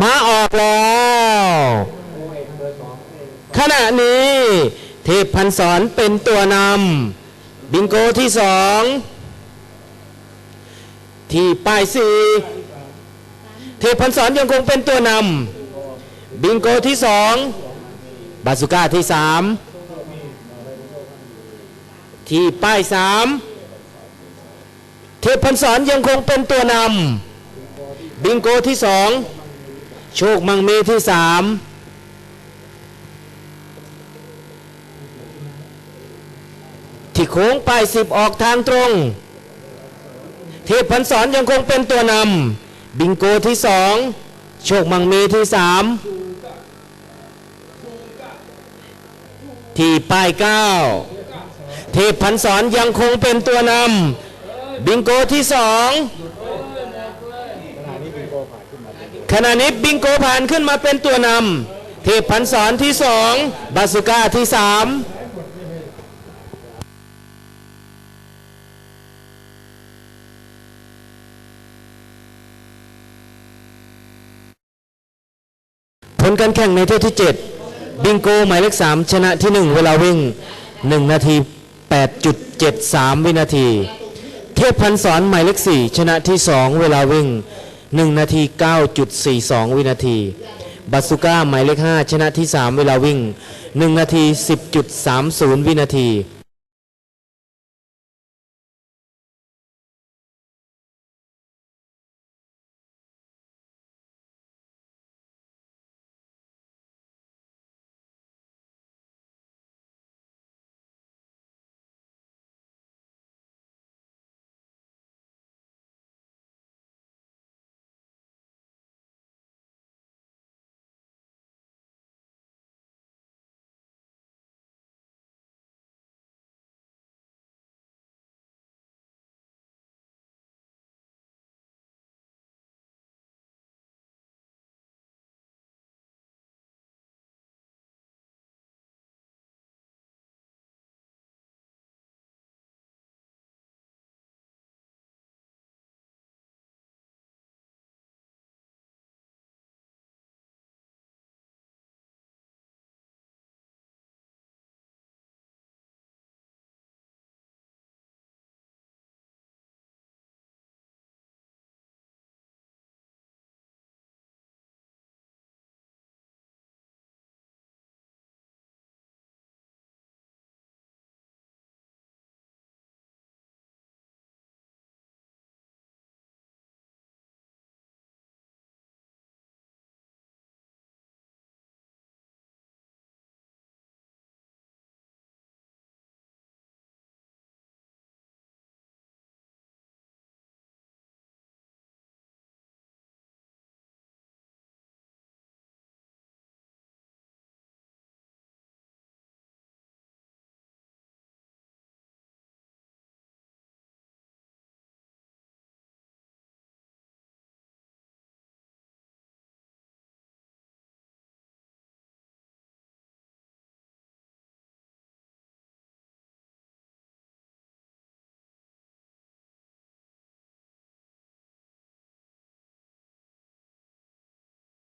มาออกแล้ว ขณะนี้ เทพพันศรเป็นตัวนำบิงโกที่สองที่ป้ายสี่เทพพันศรยังคงเป็นตัวนำบิงโกที่สองบาสุก้าที่สามที่ป้ายสามเทพพันศรยังคงเป็นตัวนำบิงโกที่สอง โชคมังมีที่สามที่โค้งไปสิบออกทางตรง เทพพันศรยังคงเป็นตัวนำบิงโกที่สองโชคมังมีที่สามที่ป้ายเก้าเทพพันศรยังคงเป็นตัวนำบิงโกที่สอง ขณะนี้บิงโกผ่านขึ้นมาเป็นตัวนำเทพพันศรที่สองบาสุก้าที่สามผลการแข่งในเที่ยวที่ 7 บิงโกหมายเลข 3 ชนะที่ 1 เวลาวิ่ง 1 นาที 8.73 วินาที เทพพันศรหมายเลข 4 ชนะที่ 2 เวลาวิ่ง 1 นาที 9.42 วินาทีบาสุก้าหมายเลข 5 ชนะที่ 3 เวลาวิ่ง 1 นาที 10.30 วินาที